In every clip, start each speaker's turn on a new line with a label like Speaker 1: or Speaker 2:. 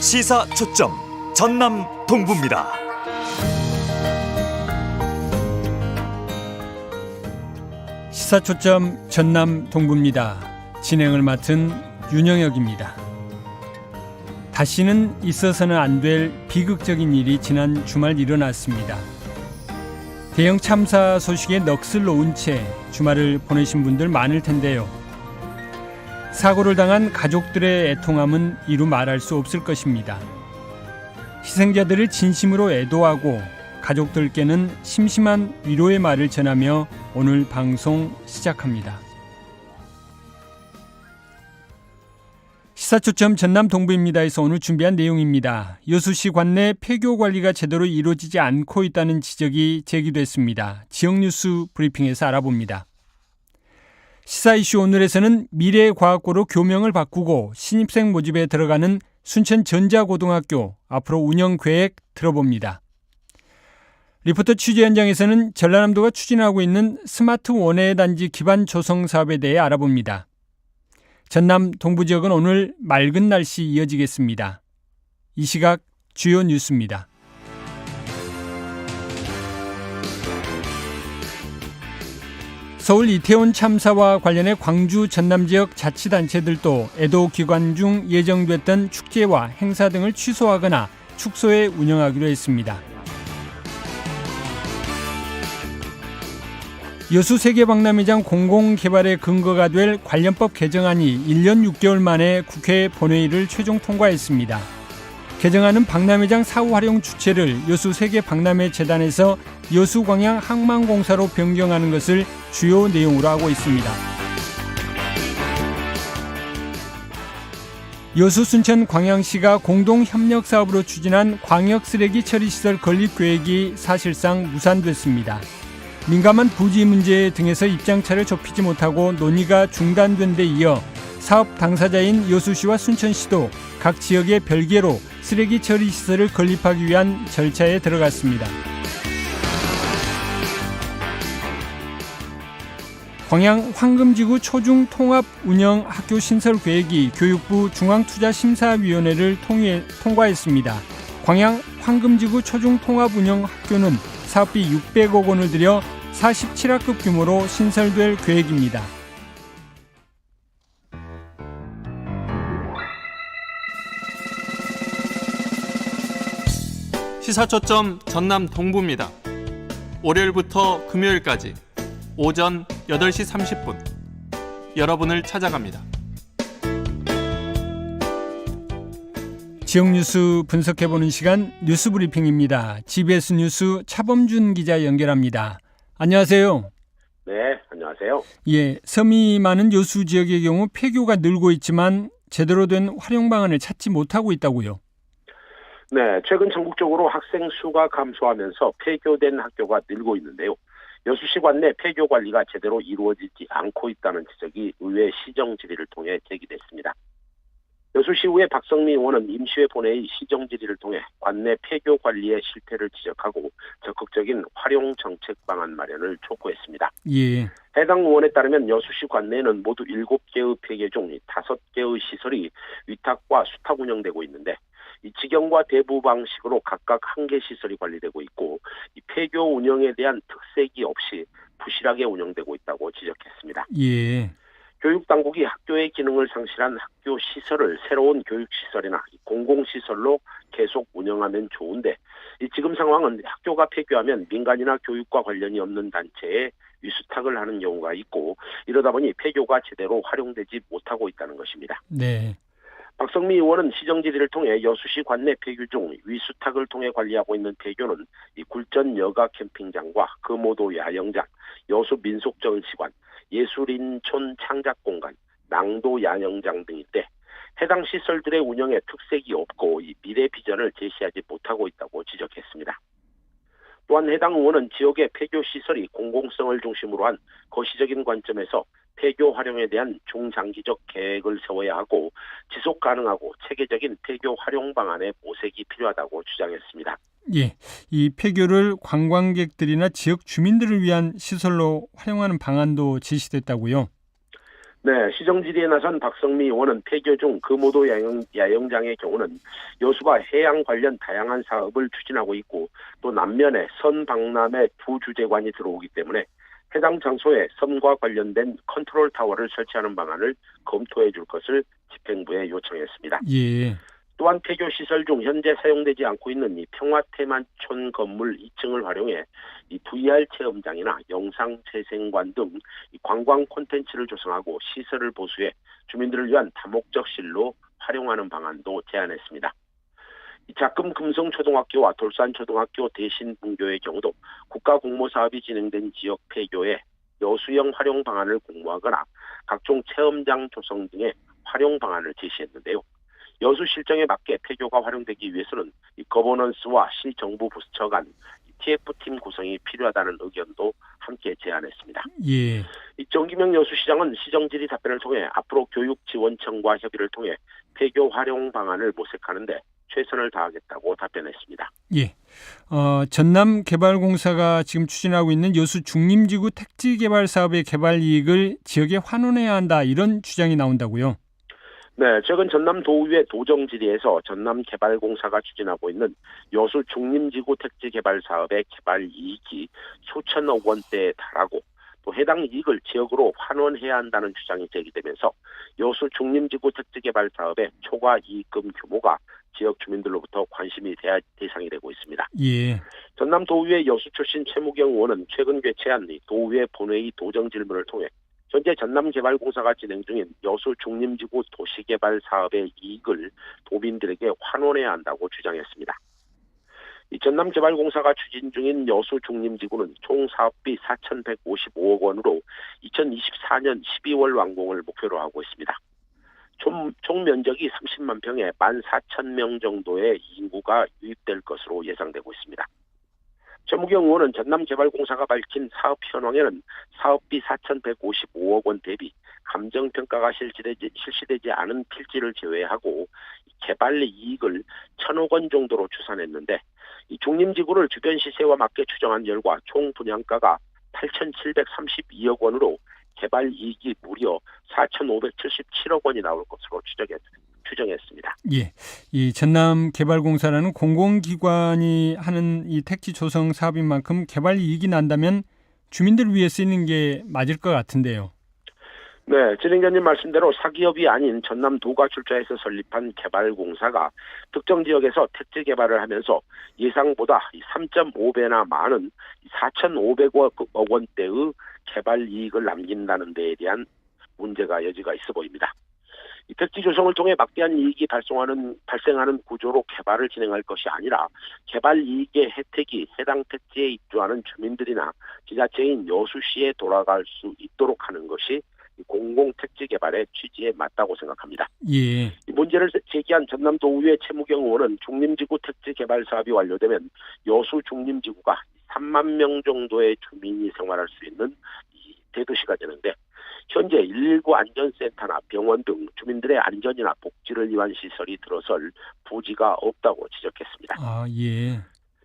Speaker 1: 시사 초점 전남 동부입니다.
Speaker 2: 시사 초점 전남 동부입니다. 진행을 맡은 윤영혁입니다. 다시는 있어서는 안 될 비극적인 일이 지난 주말 일어났습니다. 대형 참사 소식에 넋을 놓은 채 주말을 보내신 분들 많을 텐데요. 사고를 당한 가족들의 애통함은 이루 말할 수 없을 것입니다. 희생자들을 진심으로 애도하고 가족들께는 심심한 위로의 말을 전하며 오늘 방송 시작합니다. 시사초점 전남 동부입니다에서 오늘 준비한 내용입니다. 여수시 관내 폐교 관리가 제대로 이루어지지 않고 있다는 지적이 제기됐습니다. 지역 뉴스 브리핑에서 알아봅니다. 시사 이슈 오늘에서는 미래과학고로 교명을 바꾸고 신입생 모집에 들어가는 순천 전자고등학교 앞으로 운영 계획 들어봅니다. 리포터 취재 현장에서는 전라남도가 추진하고 있는 스마트 원예 단지 기반 조성 사업에 대해 알아봅니다. 전남 동부 지역은 오늘 맑은 날씨 이어지겠습니다. 이 시각 주요 뉴스입니다. 서울 이태원 참사와 관련해 광주 전남 지역 자치단체들도 애도 기간 중 예정됐던 축제와 행사 등을 취소하거나 축소해 운영하기로 했습니다. 여수 세계박람회장 공공개발의 근거가 될 관련법 개정안이 1년 6개월 만에 국회 본회의를 최종 통과했습니다. 개정안은 박람회장 사후 활용 주체를 여수 세계 박람회 재단에서 여수광양 항만공사로 변경하는 것을 주요 내용으로 하고 있습니다. 여수 순천 광양시가 공동 협력 사업으로 추진한 광역 쓰레기 처리 시설 건립 계획이 사실상 무산됐습니다. 민감한 부지 문제 등에서 입장차를 좁히지 못하고 논의가 중단된 데 이어 사업 당사자인 여수시와 순천시도 각 지역에 별개로 쓰레기 처리 시설을 건립하기 위한 절차에 들어갔습니다. 광양 황금지구 초중 통합 운영 학교 신설 계획이 교육부 중앙투자심사위원회를 통해 통과했습니다. 광양 황금지구 초중 통합 운영 학교는 사업비 600억 원을 들여 47학급 규모로 신설될 계획입니다.
Speaker 3: 시사초점 전남 동부입니다. 월요일부터 금요일까지 오전 8시 30분 여러분을 찾아갑니다.
Speaker 2: 지역 뉴스 분석해보는 시간 뉴스 브리핑입니다. GBS 뉴스 차범준 기자 연결합니다. 안녕하세요.
Speaker 4: 네, 안녕하세요.
Speaker 2: 예, 섬이 많은 여수 지역의 경우 폐교가 늘고 있지만 제대로 된 활용 방안을 찾지 못하고 있다고요.
Speaker 4: 네, 최근 전국적으로 학생 수가 감소하면서 폐교된 학교가 늘고 있는데요. 여수시 관 내 폐교 관리가 제대로 이루어지지 않고 있다는 지적이 의회 시정 질의를 통해 제기됐습니다. 여수시 의회 박성미 의원은 임시회 본회의 시정 질의를 통해 관내 폐교 관리의 실패를 지적하고 적극적인 활용 정책 방안 마련을 촉구했습니다.
Speaker 2: 예,
Speaker 4: 해당 의원에 따르면 여수시 관내에는 모두 7개의 폐교 중 5개의 시설이 위탁과 수탁 운영되고 있는데 이 직영과 대부 방식으로 각각 한 개 시설이 관리되고 있고 이 폐교 운영에 대한 특색이 없이 부실하게 운영되고 있다고 지적했습니다.
Speaker 2: 예,
Speaker 4: 교육 당국이 학교의 기능을 상실한 학교 시설을 새로운 교육 시설이나 공공 시설로 계속 운영하면 좋은데 이 지금 상황은 학교가 폐교하면 민간이나 교육과 관련이 없는 단체에 위수탁을 하는 경우가 있고 이러다 보니 폐교가 제대로 활용되지 못하고 있다는 것입니다.
Speaker 2: 네,
Speaker 4: 박성미 의원은 시정질의를 통해 여수시 관내 폐교 중 위수탁을 통해 관리하고 있는 폐교는 이 굴전 여가 캠핑장과 금오도 야영장, 여수 민속전시관, 예술인촌 창작공간, 낭도 야영장 등인데 해당 시설들의 운영에 특색이 없고 이 미래 비전을 제시하지 못하고 있다고 지적했습니다. 또한 해당 의원은 지역의 폐교 시설이 공공성을 중심으로 한 거시적인 관점에서 폐교 활용에 대한 중장기적 계획을 세워야 하고 지속 가능하고 체계적인 폐교 활용 방안의 모색이 필요하다고 주장했습니다.
Speaker 2: 예, 이 폐교를 관광객들이나 지역 주민들을 위한 시설로 활용하는 방안도 제시됐다고요.
Speaker 4: 네, 시정 질의에 나선 박성미 의원은 폐교 중 금오도 야영, 야영장의 경우는 여수가 해양 관련 다양한 사업을 추진하고 있고 또 남면에 선 박람회 부주재관이 들어오기 때문에 해당 장소에 선과 관련된 컨트롤 타워를 설치하는 방안을 검토해 줄 것을 집행부에 요청했습니다.
Speaker 2: 예.
Speaker 4: 또한 폐교 시설 중 현재 사용되지 않고 있는 이 평화테마촌 건물 2층을 활용해 이 VR 체험장이나 영상 재생관 등이 관광 콘텐츠를 조성하고 시설을 보수해 주민들을 위한 다목적실로 활용하는 방안도 제안했습니다. 이 작금 금성초등학교와 돌산초등학교 대신 분교의 경우도 국가 공모 사업이 진행된 지역 폐교에 여수형 활용 방안을 공모하거나 각종 체험장 조성 등의 활용 방안을 제시했는데요. 여수 실정에 맞게 폐교가 활용되기 위해서는 이 거버넌스와 시정부 부처 간 TF팀 구성이 필요하다는 의견도 함께 제안했습니다.
Speaker 2: 예.
Speaker 4: 이 정기명 여수시장은 시정 질의 답변을 통해 앞으로 교육지원청과 협의를 통해 폐교 활용 방안을 모색하는데 최선을 다하겠다고 답변했습니다.
Speaker 2: 예. 어, 전남개발공사가 지금 추진하고 있는 여수 중림지구 택지 개발 사업의 개발 이익을 지역에 환원해야 한다 이런 주장이 나온다고요.
Speaker 4: 네, 최근 전남 도의회 도정 질의에서 전남개발공사가 추진하고 있는 여수 중림지구 택지 개발 사업의 개발 이익이 수천억 원대에 달하고 또 해당 이익을 지역으로 환원해야 한다는 주장이 제기되면서 여수 중림지구 택지 개발 사업의 초과 이익금 규모가 지역 주민들로부터 관심이 대- 대상이 되고 있습니다.
Speaker 2: 예.
Speaker 4: 전남 도의회 여수 출신 최무경 의원은 최근 개최한 이 도의회 본회의 도정 질문을 통해 현재 전남개발공사가 진행 중인 여수 중림지구 도시개발 사업의 이익을 도민들에게 환원해야 한다고 주장했습니다. 이 전남개발공사가 추진 중인 여수 중림지구는 총 사업비 4,155억 원으로 2024년 12월 완공을 목표로 하고 있습니다. 총, 총 면적이 30만 평에 14,000명 정도의 인구가 유입될 것으로 예상되고 있습니다. 최무경 의원은 전남개발공사가 밝힌 사업 현황에는 사업비 4,155억 원 대비 감정평가가 실시되지, 실시되지 않은 필지를 제외하고 개발 이익을 1,000억 원 정도로 추산했는데 이 중림지구를 주변 시세와 맞게 추정한 결과 총 분양가가 8,732억 원으로 개발 이익이 무려 4,577억 원이 나올 것으로 추정했, 추정했습니다.
Speaker 2: 예. 이 전남 개발공사라는 공공기관이 하는 이 택지 조성 사업인 만큼 개발 이익이 난다면 주민들을 위해 쓰이는 게 맞을 것 같은데요.
Speaker 4: 네, 진행자님 말씀대로 사기업이 아닌 전남 도가 출자해서 설립한 개발공사가 특정 지역에서 택지 개발을 하면서 예상보다 3.5배나 많은 4,500억 원대의 개발 이익을 남긴다는 데에 대한 문제가 여지가 있어 보입니다. 이 택지 조성을 통해 막대한 이익이 발생하는 발생하는 구조로 개발을 진행할 것이 아니라 개발 이익의 혜택이 해당 택지에 입주하는 주민들이나 지자체인 여수시에 돌아갈 수 있도록 하는 것이 이 공공 택지 개발의 취지에 맞다고 생각합니다.
Speaker 2: 예.
Speaker 4: 이 문제를 제기한 전남도의회 최무경 의원은 중림지구 택지 개발 사업이 완료되면 여수 중림지구가 3만 명 정도의 주민이 생활할 수 있는 이 대도시가 되는데 현재 119 안전센터나 병원 등 주민들의 안전이나 복지를 위한 시설이 들어설 부지가 없다고 지적했습니다.
Speaker 2: 아, 예.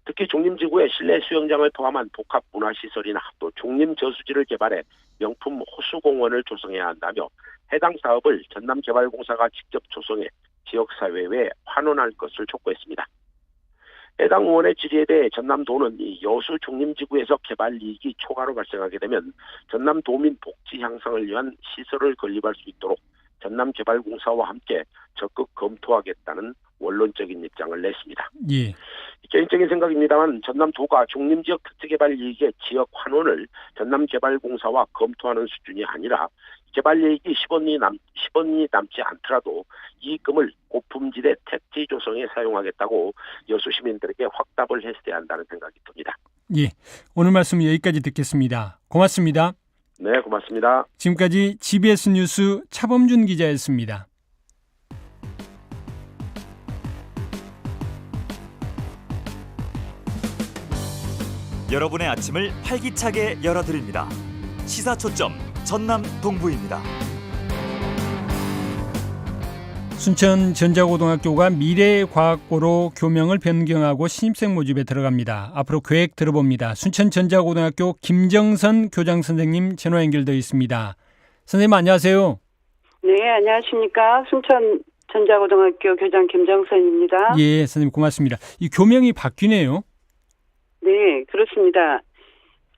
Speaker 4: 특히 중림지구에 실내 수영장을 포함한 복합 문화시설이나 또 중림 저수지를 개발해 명품 호수공원을 조성해야 한다며 해당 사업을 전남개발공사가 직접 조성해 지역사회에 환원할 것을 촉구했습니다. 해당 의원의 질의에 대해 전남도는 이 여수 중림지구에서 개발 이익이 초과로 발생하게 되면 전남도민 복지 향상을 위한 시설을 건립할 수 있도록 전남개발공사와 함께 적극 검토하겠다는 원론적인 입장을 냈습니다.
Speaker 2: 예.
Speaker 4: 개인적인 생각입니다만 전남도가 중림지역 특수개발 이익의 지역 환원을 전남개발공사와 검토하는 수준이 아니라 개발 이익이 10원이 남 10원이 남지 않더라도 이익금을 고품질의 택지 조성에 사용하겠다고 여수 시민들에게 확답을 했어야 한다는 생각이 듭니다.
Speaker 2: 예. 오늘 말씀 여기까지 듣겠습니다. 고맙습니다.
Speaker 4: 네, 고맙습니다.
Speaker 2: 지금까지 GBS 뉴스 차범준 기자였습니다.
Speaker 1: 여러분의 아침을 활기차게 열어드립니다. 시사 초점 전남 동부입니다.
Speaker 2: 순천 전자고등학교가 미래과학고로 교명을 변경하고 신입생 모집에 들어갑니다. 앞으로 계획 들어봅니다. 순천 전자고등학교 김정선 교장 선생님 전화 연결되어 있습니다. 선생님 안녕하세요.
Speaker 5: 네, 안녕하십니까. 순천 전자고등학교 교장 김정선입니다.
Speaker 2: 예, 선생님 고맙습니다. 이 교명이 바뀌네요.
Speaker 5: 네, 그렇습니다.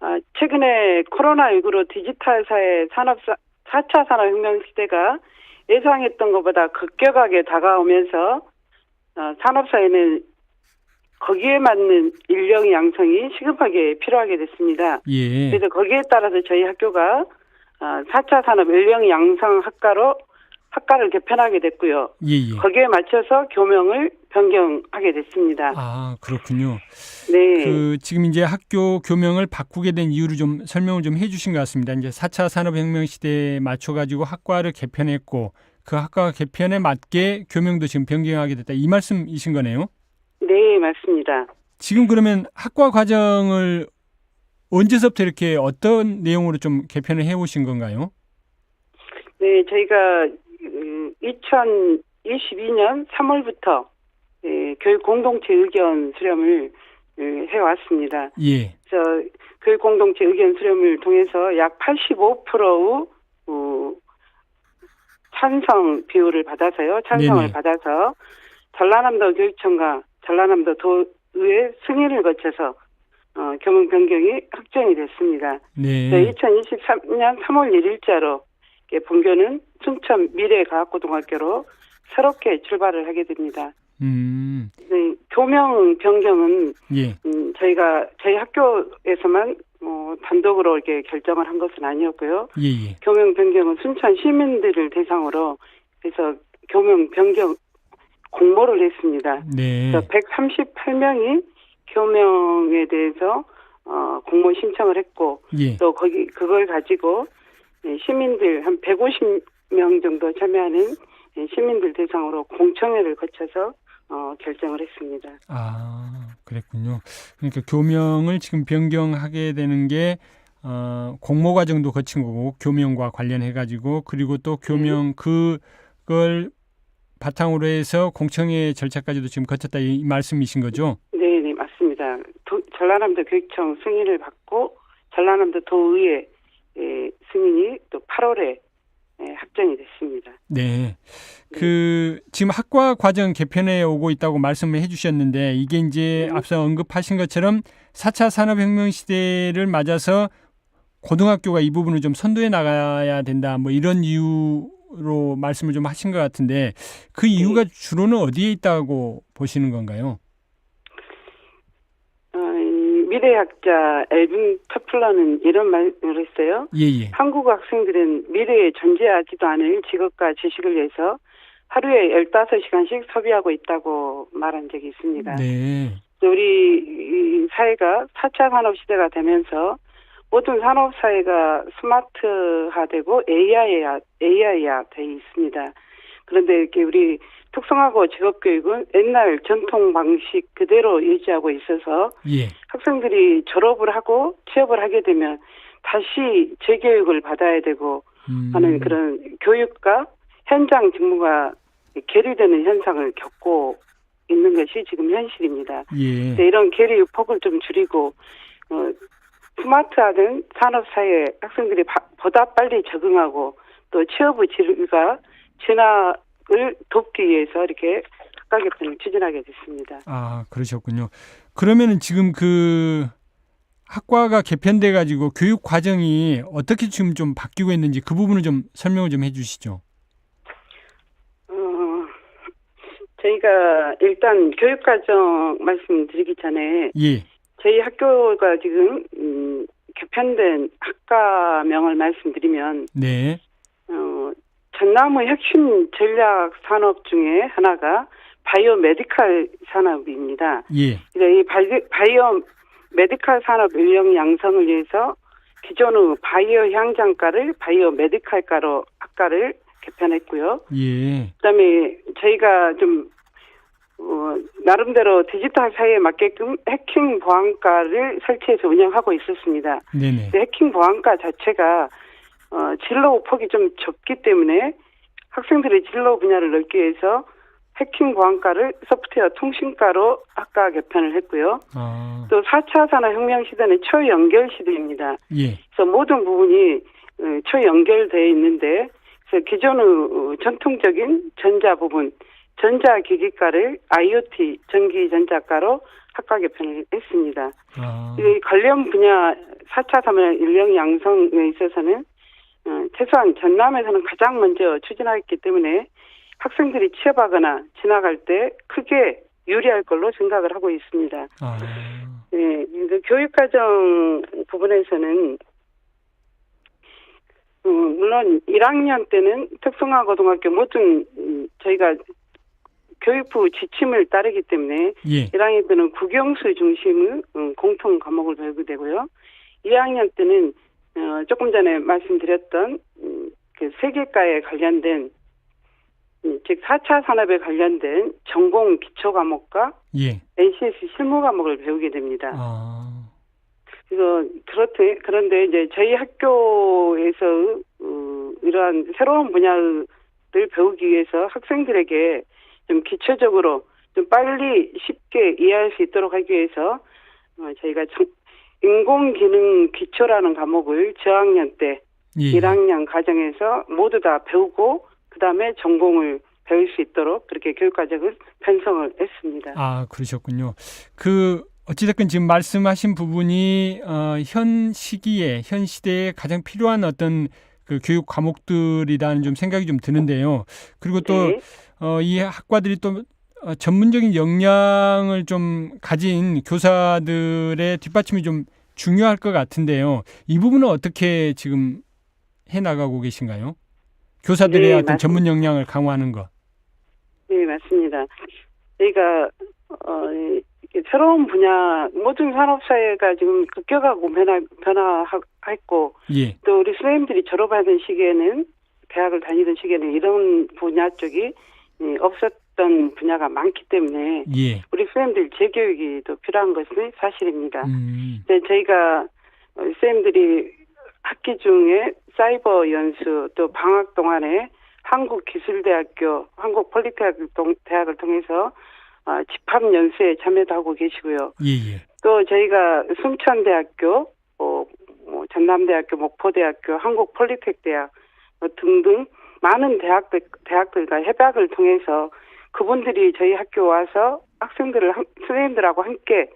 Speaker 5: 아, 최근에 코로나19로 디지털 사회 산업 4차 산업혁명 시대가 예상했던 것보다 급격하게 다가오면서 어, 산업 사회는 거기에 맞는 인력 양성이 시급하게 필요하게 됐습니다.
Speaker 2: 예.
Speaker 5: 그래서 거기에 따라서 저희 학교가 어, 4차 산업 인력 양성 학과로 학과를 개편하게 됐고요.
Speaker 2: 예, 예.
Speaker 5: 거기에 맞춰서 교명을 변경하게 됐습니다.
Speaker 2: 아, 그렇군요.
Speaker 5: 네.
Speaker 2: 그 지금 이제 학교 교명을 바꾸게 된 이유를 좀 설명을 좀 해주신 것 같습니다. 이제 4차 산업혁명 시대에 맞춰가지고 학과를 개편했고 그 학과 개편에 맞게 교명도 지금 변경하게 됐다. 이 말씀이신 거네요.
Speaker 5: 네, 맞습니다.
Speaker 2: 지금 그러면 학과 과정을 언제서부터 이렇게 어떤 내용으로 좀 개편을 해오신 건가요?
Speaker 5: 네, 저희가 음, 2022년 3월부터 예, 교육 공동체 의견 수렴을 예, 해왔습니다.
Speaker 2: 예,
Speaker 5: 그래서 교육 공동체 의견 수렴을 통해서 약 85%의 어, 찬성 비율을 받아서요. 찬성을
Speaker 2: 네네.
Speaker 5: 받아서 전라남도 교육청과 전라남도 도의회 승인을 거쳐서 어, 교문 변경이 확정이 됐습니다.
Speaker 2: 네,
Speaker 5: 2023년 3월 1일자로 본교는 순천 미래과학고등학교로 새롭게 출발을 하게 됩니다.
Speaker 2: 음,
Speaker 5: 네, 교명 변경은
Speaker 2: 예,
Speaker 5: 음, 저희가 저희 학교에서만 어, 단독으로 이렇게 결정을 한 것은 아니었고요.
Speaker 2: 예, 예.
Speaker 5: 교명 변경은 순천 시민들을 대상으로 해서 교명 변경 공모를 했습니다.
Speaker 2: 네,
Speaker 5: 그래서 138명이 교명에 대해서 어, 공모 신청을 했고
Speaker 2: 예,
Speaker 5: 또 거기 그걸 가지고 예, 시민들 한 150명 정도 참여하는 예, 시민들 대상으로 공청회를 거쳐서 어, 결정을 했습니다.
Speaker 2: 아, 그랬군요. 그러니까 교명을 지금 변경하게 되는 게 어, 공모 과정도 거친 거고 교명과 관련해 가지고 그리고 또 교명 그걸 바탕으로 해서 공청회 절차까지도 지금 거쳤다 이 말씀이신 거죠?
Speaker 5: 네, 네 맞습니다. 도- 전라남도 교육청 승인을 받고 전라남도 도의회 예, 승인이 또 8월에 예, 확정이 됐습니다.
Speaker 2: 네. 그 지금 학과 과정 개편에 오고 있다고 말씀을 해 주셨는데 이게 이제
Speaker 5: 네.
Speaker 2: 앞서 언급하신 것처럼 4차 산업혁명 시대를 맞아서 고등학교가 이 부분을 좀 선도해 나가야 된다. 뭐 이런 이유로 말씀을 좀 하신 것 같은데 그 이유가 주로는 어디에 있다고 보시는 건가요?
Speaker 5: 미래학자 엘빈 터플러는 이런 말을 했어요.
Speaker 2: 예, 예.
Speaker 5: 한국 학생들은 미래에 존재하지도 않을 직업과 지식을 위해서 하루에 15시간씩 소비하고 있다고 말한 적이 있습니다.
Speaker 2: 네.
Speaker 5: 우리 이 사회가 4차 산업 시대가 되면서 모든 산업 사회가 스마트화되고 AI화, AI화 돼 있습니다. 그런데 이렇게 우리 특성화고 직업교육은 옛날 전통 방식 그대로 유지하고 있어서
Speaker 2: 예.
Speaker 5: 학생들이 졸업을 하고 취업을 하게 되면 다시 재교육을 받아야 되고
Speaker 2: 음.
Speaker 5: 하는 그런 교육과 현장 직무가 괴리되는 현상을 겪고 있는 것이 지금 현실입니다.
Speaker 2: 예.
Speaker 5: 네, 이런 괴리 유폭을 좀 줄이고 어, 스마트화된 산업 사회에 학생들이 바- 보다 빨리 적응하고 또 취업의 질과 진학을 돕기 위해서 이렇게 학과 개편을 추진하게 됐습니다.
Speaker 2: 아, 그러셨군요. 그러면은 지금 그 학과가 개편돼 가지고 교육 과정이 어떻게 지금 좀 바뀌고 있는지 그 부분을 좀 설명을 좀 해 주시죠.
Speaker 5: 어, 저희가 일단 교육 과정 말씀드리기 전에
Speaker 2: 예.
Speaker 5: 저희 학교가 지금 음, 개편된 학과명을 말씀드리면
Speaker 2: 네.
Speaker 5: 어, 전남의 핵심 전략 산업 중에 하나가 바이오 메디칼 산업입니다.
Speaker 2: 예.
Speaker 5: 그래서 이 바이, 바이오 메디칼 산업 인력 양성을 위해서 기존의 바이오 향장과를 바이오 메디칼과로 학과를 개편했고요.
Speaker 2: 예.
Speaker 5: 그다음에 저희가 좀 어, 나름대로 디지털 사회에 맞게끔 해킹 보안과를 설치해서 운영하고 있었습니다.
Speaker 2: 네네.
Speaker 5: 해킹 보안과 자체가 어, 진로 폭이 좀 좁기 때문에 학생들의 진로 분야를 넓기 위해서 해킹 보안과를 소프트웨어 통신과로 학과 개편을 했고요.
Speaker 2: 아.
Speaker 5: 또 4차 산업혁명 시대는 초연결 시대입니다.
Speaker 2: 예.
Speaker 5: 그래서 모든 부분이 어, 초연결되어 있는데 그래서 기존의 어, 전통적인 전자 부분, 전자기기과를 IoT 전기전자과로 학과 개편을 했습니다.
Speaker 2: 아,
Speaker 5: 이 관련 분야 4차 산업 인력 양성에 있어서는 어, 최소한 전남에서는 가장 먼저 추진하였기 때문에 학생들이 취업하거나 지나갈 때 크게 유리할 걸로 생각을 하고 있습니다.
Speaker 2: 아,
Speaker 5: 네, 그 교육과정 부분에서는 어, 물론 1학년 때는 특성화 고등학교 모든 음, 저희가 교육부 지침을 따르기 때문에
Speaker 2: 예,
Speaker 5: 1학년 때는 국영수 중심의 음, 공통 과목을 배우게 되고요. 2학년 때는 어, 조금 전에 말씀드렸던 음, 그 세계과에 관련된 음, 즉 4차 산업에 관련된 전공 기초 과목과
Speaker 2: 예,
Speaker 5: NCS 실무 과목을 배우게 됩니다.
Speaker 2: 아,
Speaker 5: 그래서 그렇대 그런데 이제 저희 학교에서 어, 이러한 새로운 분야를 배우기 위해서 학생들에게 좀 기초적으로 좀 빨리 쉽게 이해할 수 있도록 하기 위해서 어, 저희가 정- 인공기능 기초라는 과목을 저학년 때
Speaker 2: 예,
Speaker 5: 1학년 과정에서 모두 다 배우고 그다음에 전공을 배울 수 있도록 그렇게 교육과정을 편성을 했습니다.
Speaker 2: 아, 그러셨군요. 그 어찌됐건 지금 말씀하신 부분이 어, 현 시기에 현 시대에 가장 필요한 어떤 그 교육 과목들이라는 좀 생각이 좀 드는데요. 그리고 또
Speaker 5: 네.
Speaker 2: 어, 이 학과들이 또 어, 전문적인 역량을 좀 가진 교사들의 뒷받침이 좀 중요할 것 같은데요. 이 부분은 어떻게 지금 해 나가고 계신가요? 교사들의
Speaker 5: 네,
Speaker 2: 어떤
Speaker 5: 맞습니다.
Speaker 2: 전문 역량을 강화하는 것.
Speaker 5: 네, 맞습니다. 저희가 어, 새로운 분야 모든 산업 사회가 지금 급격하고 변화 변화했고
Speaker 2: 예,
Speaker 5: 또 우리 선생님들이 졸업하던 시기에는 대학을 다니던 시기에는 이런 분야 쪽이 예, 없었 던 분야가 많기 때문에
Speaker 2: 예,
Speaker 5: 우리 선생님들 재교육이 더 필요한 것은 사실입니다.
Speaker 2: 음,
Speaker 5: 네, 저희가 어, 선생님들이 학기 중에 사이버 연수 또 방학 동안에 한국기술대학교, 대학을 통해서 아, 집합 연수에 참여도 하고 계시고요.
Speaker 2: 예, 예,
Speaker 5: 또 저희가 순천대학교, 어, 뭐 전남대학교, 목포대학교, 한국폴리텍 대학 어, 등등 많은 대학들, 대학들과 협약을 통해서 그분들이 저희 학교 와서 학생들을 한- 선생님들하고 함께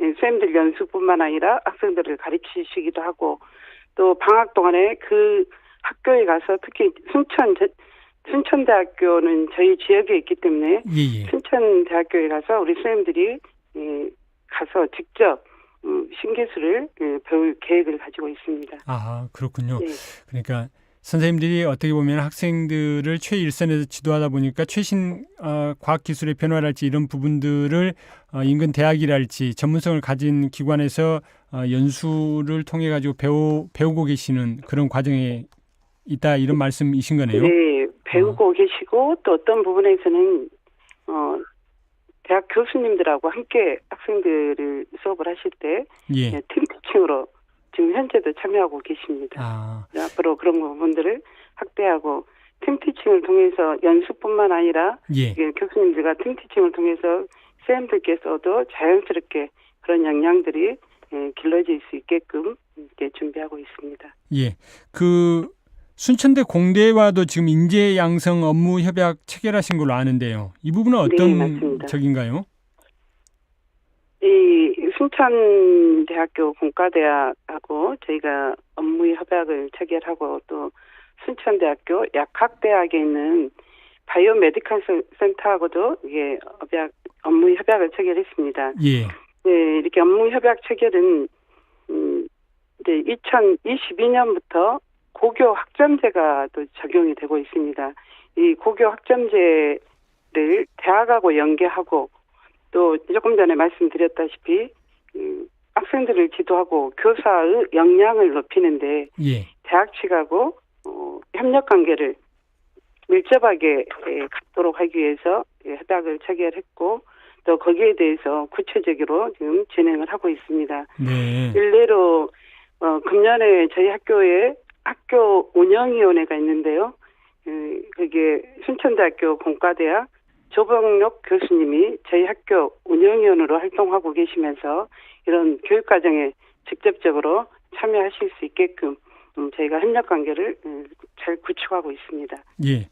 Speaker 5: 예, 선생님들 연수뿐만 아니라 학생들을 가르치시기도 하고 또 방학 동안에 그 학교에 가서 특히 순천 제- 순천대학교는 저희 지역에 있기 때문에
Speaker 2: 예, 예.
Speaker 5: 순천대학교에 가서 우리 선생님들이 예, 가서 직접 음, 신기술을 예, 배울 계획을 가지고 있습니다.
Speaker 2: 아, 그렇군요.
Speaker 5: 예.
Speaker 2: 그러니까 선생님들이 어떻게 보면 학생들을 최일선에서 지도하다 보니까 최신 어, 과학 기술의 변화랄지 이런 부분들을 어, 인근 대학이랄지 전문성을 가진 기관에서 어, 연수를 통해 가지고 배우, 배우고 계시는 그런 과정에 있다 이런 말씀이신 거네요.
Speaker 5: 네, 배우고 계시고 또 어떤 부분에서는 어, 대학 교수님들하고 함께 학생들을 수업을 하실 때
Speaker 2: 예.
Speaker 5: 예, 팀 티칭으로 지금 현재도 참여하고 계십니다.
Speaker 2: 아,
Speaker 5: 네, 앞으로 그런 부분들을 확대하고 팀 티칭을 통해서 연수뿐만 아니라
Speaker 2: 예.
Speaker 5: 예, 교수님들과 팀 티칭을 통해서 쌤들께서도 자연스럽게 그런 역량들이 예, 길러질 수 있게끔 이렇게 준비하고 있습니다.
Speaker 2: 예. 그 순천대 공대와도 지금 인재 양성 업무 협약 체결하신 걸로 아는데요. 이 부분은
Speaker 5: 네,
Speaker 2: 어떤
Speaker 5: 맞습니다.
Speaker 2: 적인가요?
Speaker 5: 이 순천대학교 공과대학하고 저희가 업무 협약을 체결하고 또 순천대학교 약학대학에 있는 바이오 메디컬 센- 센터하고도 이게 협약 업무 협약을 체결했습니다.
Speaker 2: 예.
Speaker 5: 네, 이렇게 업무 협약 체결은 음, 이제 2022년부터 고교 학점제가 또 적용이 되고 있습니다. 이 고교 학점제를 대학하고 연계하고 또 조금 전에 말씀드렸다시피 음, 학생들을 지도하고 교사의 역량을 높이는데
Speaker 2: 예.
Speaker 5: 대학 측하고 어, 협력 관계를 밀접하게 예, 갖도록 하기 위해서 예, 협약을 체결했고 또 거기에 대해서 구체적으로 지금 진행을 하고 있습니다.
Speaker 2: 네.
Speaker 5: 일례로 어, 금년에 저희 학교에 학교 운영위원회가 있는데요. 음, 그게 순천대학교 공과대학 조병록 교수님이 저희 학교 운영위원으로 활동하고 계시면서 이런 교육과정에 직접적으로 참여하실 수 있게끔 음, 저희가 협력 관계를 음, 잘 구축하고 있습니다.
Speaker 2: 예.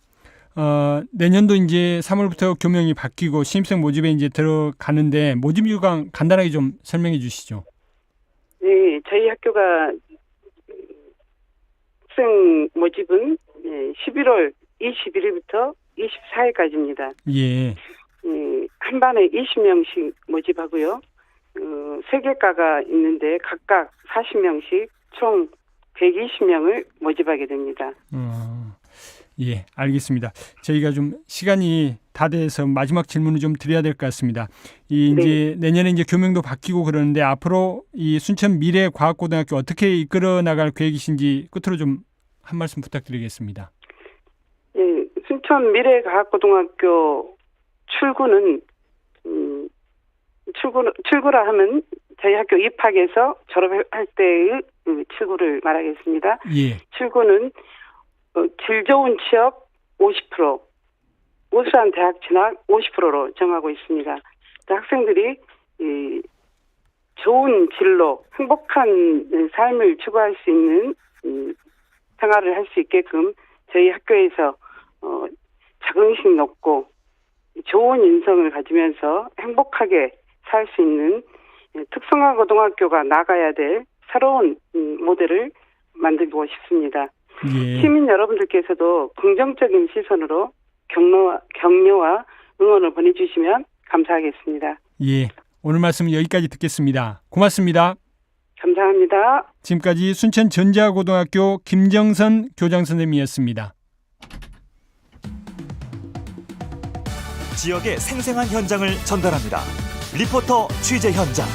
Speaker 2: 어, 내년도 이제 3월부터 교명이 바뀌고 신입생 모집에 이제 들어가는데 모집 유가 간단하게 좀 설명해 주시죠.
Speaker 5: 네, 저희 학교가 학생 모집은 예, 11월 21일부터 24일까지입니다.
Speaker 2: 예.
Speaker 5: 예, 한 반에 20명씩 모집하고요. 어, 세 개과가 있는데 각각 40명씩 총 120명을 모집하게 됩니다.
Speaker 2: 어, 예, 알겠습니다. 저희가 좀 시간이 다 돼서 마지막 질문을 좀 드려야 될 것 같습니다. 이 이제 내년에 이제 교명도 바뀌고 그러는데 앞으로 이 순천 미래과학고등학교 어떻게 이끌어 나갈 계획이신지 끝으로 좀 한 말씀 부탁드리겠습니다.
Speaker 5: 예, 순천 미래과학고등학교 출구는 음, 출구 출구라 하면 저희 학교 입학해서 졸업할 때의 그 출구를 말하겠습니다.
Speaker 2: 예,
Speaker 5: 출구는 어, 질 좋은 취업 50%, 우수한 대학 진학 50%로 정하고 있습니다. 또 학생들이 이 좋은 진로, 행복한 삶을 추구할 수 있는 음, 생활을 할 수 있게끔 저희 학교에서 어, 자긍심 높고 좋은 인성을 가지면서 행복하게 살 수 있는 예, 특성화 고등학교가 나가야 될 새로운 음, 모델을 만들고 싶습니다.
Speaker 2: 예,
Speaker 5: 시민 여러분들께서도 긍정적인 시선으로 격려, 격려와 응원을 보내주시면 감사하겠습니다.
Speaker 2: 예. 오늘 말씀은 여기까지 듣겠습니다. 고맙습니다.
Speaker 5: 감사합니다.
Speaker 2: 지금까지 순천 전자고등학교 김정선 교장 선생님이었습니다.
Speaker 1: 지역의 생생한 현장을 전달합니다. 리포터 취재 현장.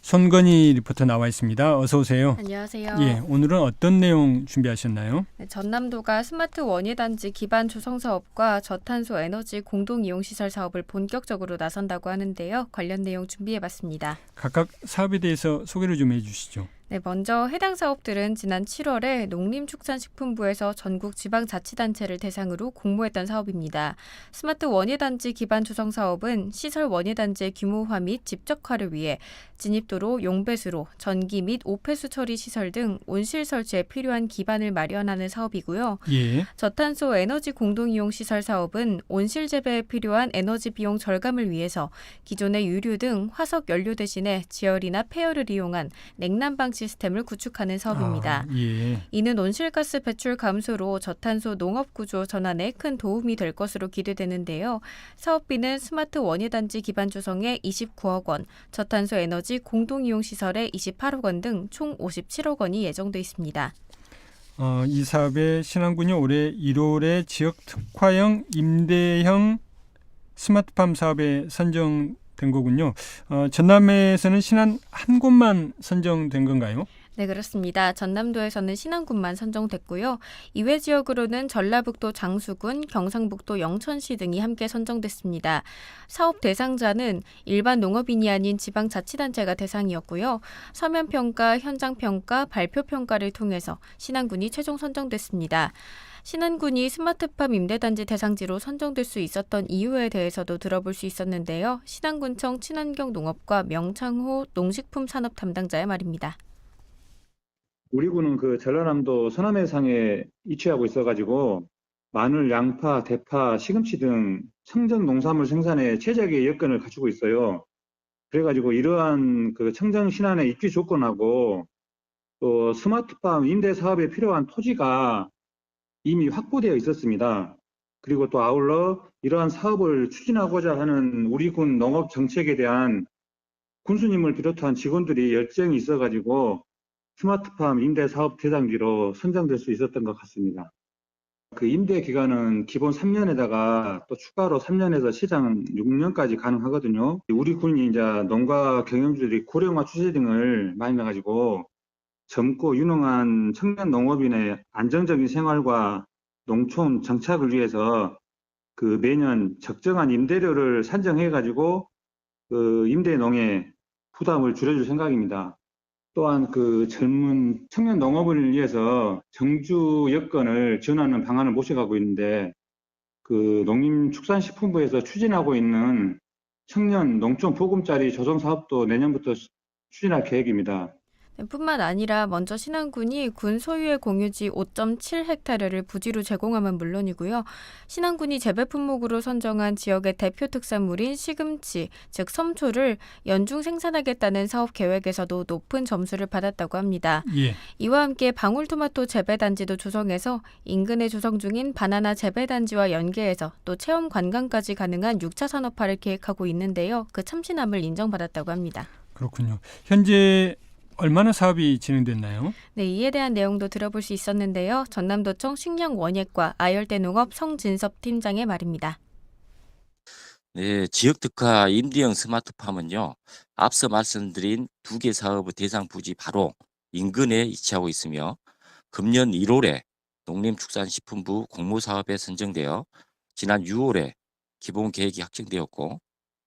Speaker 2: 손건희 리포터 나와 있습니다. 어서 오세요.
Speaker 6: 안녕하세요.
Speaker 2: 예, 오늘은 어떤 내용 준비하셨나요?
Speaker 6: 네, 전남도가 스마트 원예 단지 기반 조성 사업과 저탄소 에너지 공동 이용 시설 사업을 본격적으로 나선다고 하는데요. 관련 내용 준비해 봤습니다.
Speaker 2: 각각 사업에 대해서 소개를 좀 해 주시죠.
Speaker 6: 네, 먼저 해당 사업들은 지난 7월에 농림축산식품부에서 전국 지방자치단체를 대상으로 공모했던 사업입니다. 스마트 원예단지 기반 조성 사업은 시설 원예단지의 규모화 및 집적화를 위해 진입도로, 용배수로, 전기 및 오폐수 처리 시설 등 온실 설치에 필요한 기반을 마련하는 사업이고요.
Speaker 2: 예,
Speaker 6: 저탄소 에너지 공동 이용 시설 사업은 온실 재배에 필요한 에너지 비용 절감을 위해서 기존의 유류 등 화석 연료 대신에 지열이나 폐열을 이용한 냉난방 시스템을 구축하는 사업입니다.
Speaker 2: 아, 예,
Speaker 6: 이는 온실가스 배출 감소로 저탄소 농업 구조 전환에 큰 도움이 될 것으로 기대되는데요. 사업비는 스마트 원예단지 기반 조성에 29억 원, 저탄소 에너지 공동 이용 시설에 28억 원 등 총 57억 원이 예정돼 있습니다.
Speaker 2: 어, 이 사업의 신안군이 올해 1월에 지역 특화형 임대형 스마트팜 사업에 선정된 거군요. 어, 전남에서는 신안 한 곳만 선정된 건가요?
Speaker 6: 네, 그렇습니다. 전남도에서는 신안군만 선정됐고요. 이외 지역으로는 전라북도 장수군, 경상북도 영천시 등이 함께 선정됐습니다. 사업 대상자는 일반 농업인이 아닌 지방자치단체가 대상이었고요. 서면평가, 현장평가, 발표평가를 통해서 신안군이 최종 선정됐습니다. 신안군이 스마트팜 임대단지 대상지로 선정될 수 있었던 이유에 대해서도 들어볼 수 있었는데요. 신안군청 친환경 농업과 명창호 농식품 산업 담당자의 말입니다.
Speaker 7: 우리 군은 그 전라남도 서남해상에 위치하고 있어가지고 마늘, 양파, 대파, 시금치 등 청정 농산물 생산에 최적의 여건을 갖추고 있어요. 그래가지고 이러한 그 청정 신안의 입지 조건하고 또 스마트팜 임대 사업에 필요한 토지가 이미 확보되어 있었습니다. 그리고 또 아울러 이러한 사업을 추진하고자 하는 우리 군 농업 정책에 대한 군수님을 비롯한 직원들이 열정이 있어가지고 스마트팜 임대 사업 대상지로 선정될 수 있었던 것 같습니다. 그 임대 기간은 기본 3년에다가 또 추가로 3년에서 시장 6년까지 가능하거든요. 우리 군이 이제 농가 경영주들이 고령화 추세 등을 많이 해가지고 젊고 유능한 청년 농업인의 안정적인 생활과 농촌 정착을 위해서 그 매년 적정한 임대료를 산정해 가지고 그 임대농에 부담을 줄여줄 생각입니다. 또한 그 젊은 청년 농업을 위해서 정주 여건을 지원하는 방안을 모셔가고 있는데 그 농림축산식품부에서 추진하고 있는 청년 농촌 보금자리 조성 사업도 내년부터 추진할 계획입니다.
Speaker 6: 네, 뿐만 아니라 먼저 신안군이 군 소유의 공유지 5.7헥타르를 부지로 제공하면 물론이고요. 신안군이 재배 품목으로 선정한 지역의 대표 특산물인 시금치, 즉 섬초를 연중 생산하겠다는 사업 계획에서도 높은 점수를 받았다고 합니다.
Speaker 2: 예.
Speaker 6: 이와 함께 방울토마토 재배 단지도 조성해서 인근에 조성 중인 바나나 재배 단지와 연계해서 또 체험 관광까지 가능한 6차 산업화를 계획하고 있는데요. 그 참신함을 인정받았다고 합니다.
Speaker 2: 그렇군요. 현재 얼마나 사업이 진행됐나요?
Speaker 6: 네, 이에 대한 내용도 들어볼 수 있었는데요. 전남도청 식량원예과 아열대 농업 성진섭 팀장의 말입니다.
Speaker 8: 네, 지역 특화 임대형 스마트팜은요, 앞서 말씀드린 두 개 사업의 대상 부지 바로 인근에 위치하고 있으며, 금년 1월에 농림축산식품부 공모사업에 선정되어 지난 6월에 기본 계획이 확정되었고,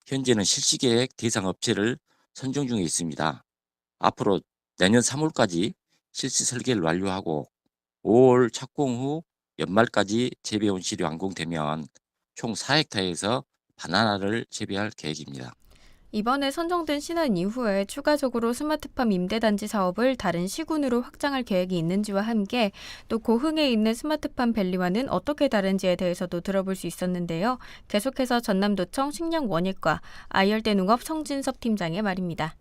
Speaker 8: 현재는 실시계획 대상 업체를 선정 중에 있습니다. 앞으로 내년 3월까지 실시 설계를 완료하고 5월 착공 후 연말까지 재배 온실이 완공되면 총 4헥타에서 바나나를 재배할 계획입니다.
Speaker 6: 이번에 선정된 신안 이후에 추가적으로 스마트팜 임대단지 사업을 다른 시군으로 확장할 계획이 있는지와 함께 또 고흥에 있는 스마트팜 밸리와는 어떻게 다른지에 대해서도 들어볼 수 있었는데요. 계속해서 전남도청 식량원예과 아열대 농업 성진섭 팀장의 말입니다.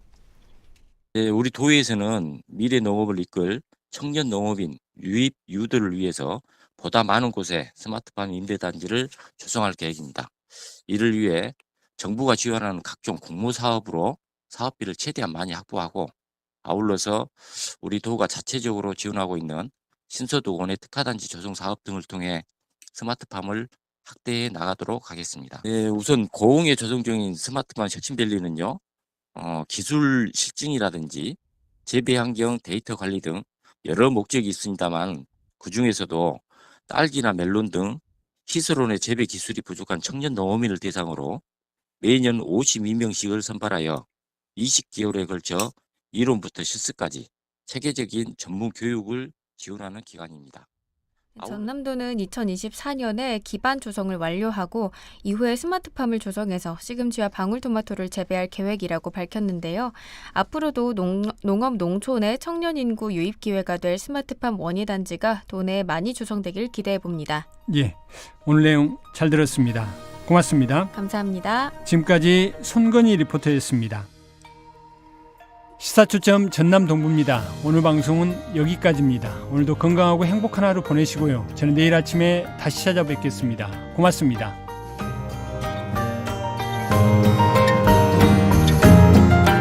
Speaker 8: 네, 우리 도에서는 미래 농업을 이끌 청년 농업인 유입 유도를 위해서 보다 많은 곳에 스마트팜 임대단지를 조성할 계획입니다. 이를 위해 정부가 지원하는 각종 공모 사업으로 사업비를 최대한 많이 확보하고 아울러서 우리 도가 자체적으로 지원하고 있는 신서도원의 특화단지 조성 사업 등을 통해 스마트팜을 확대해 나가도록 하겠습니다. 네, 우선 고흥에 조성 중인 스마트팜 혁신밸리는요. 어, 기술 실증이라든지 재배 환경 데이터 관리 등 여러 목적이 있습니다만 그 중에서도 딸기나 멜론 등 희소론의 재배 기술이 부족한 청년 농업인을 대상으로 매년 52명씩을 선발하여 20개월에 걸쳐 이론부터 실습까지 체계적인 전문 교육을 지원하는 기관입니다.
Speaker 6: 전남도는 2024년에 기반 조성을 완료하고 이후에 스마트팜을 조성해서 시금치와 방울토마토를 재배할 계획이라고 밝혔는데요. 앞으로도 농, 농업 농촌의 청년 인구 유입 기회가 될 스마트팜 원예 단지가 도내에 많이 조성되길 기대해 봅니다.
Speaker 2: 예. 오늘 내용 잘 들었습니다. 고맙습니다.
Speaker 6: 감사합니다.
Speaker 2: 지금까지 손건희 리포터였습니다. 시사초점 전남 동부입니다. 오늘 방송은 여기까지입니다. 오늘도 건강하고 행복한 하루 보내시고요. 저는 내일 아침에 다시 찾아뵙겠습니다. 고맙습니다.